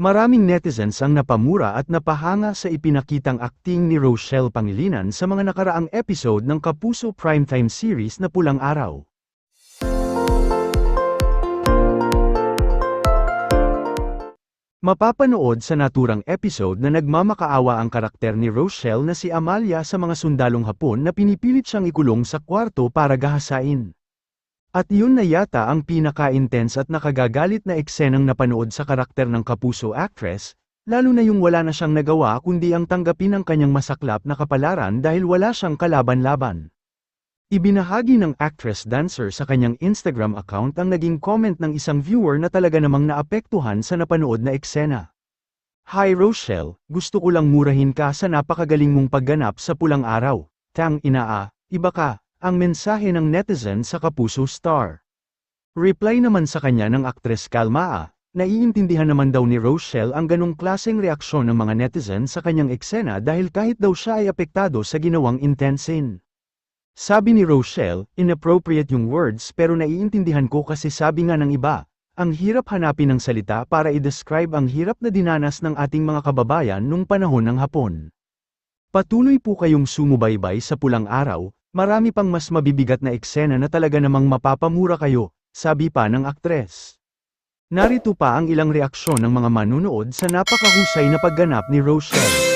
Maraming netizens ang napamura at napahanga sa ipinakitang akting ni Rochelle Pangilinan sa mga nakaraang episode ng Kapuso Primetime Series na Pulang Araw. Mapapanood sa naturang episode na nagmamakaawa ang karakter ni Rochelle na si Amalia sa mga sundalong hapon na pinipilit siyang ikulong sa kwarto para gahasain. At yun na yata ang pinaka-intense at nakagagalit na eksenang napanood sa karakter ng kapuso actress, lalo na yung wala na siyang nagawa kundi ang tanggapin ang kanyang masaklap na kapalaran dahil wala siyang kalaban-laban. Ibinahagi ng actress dancer sa kanyang Instagram account ang naging comment ng isang viewer na talaga namang naapektuhan sa napanood na eksena. Hi Rochelle, gusto ko lang murahin ka sa napakagaling mong pagganap sa pulang araw. Tang inaa, iba ka, ang mensahe ng netizen sa Kapuso Star. Reply naman sa kanya ng aktres Kalmaa, naiintindihan naman daw ni Rochelle ang ganong klaseng reaksyon ng mga netizen sa kanyang eksena dahil kahit daw siya ay apektado sa ginawang intense scene. Sabi ni Rochelle, inappropriate yung words pero naiintindihan ko kasi sabi nga ng iba, ang hirap hanapin ng salita para i-describe ang hirap na dinanas ng ating mga kababayan nung panahon ng hapon. Patuloy po kayong sumubaybay sa pulang araw, marami pang mas mabibigat na eksena na talaga namang mapapamura kayo, sabi pa ng aktres. Narito pa ang ilang reaksyon ng mga manunood sa napakahusay na pagganap ni Rochelle.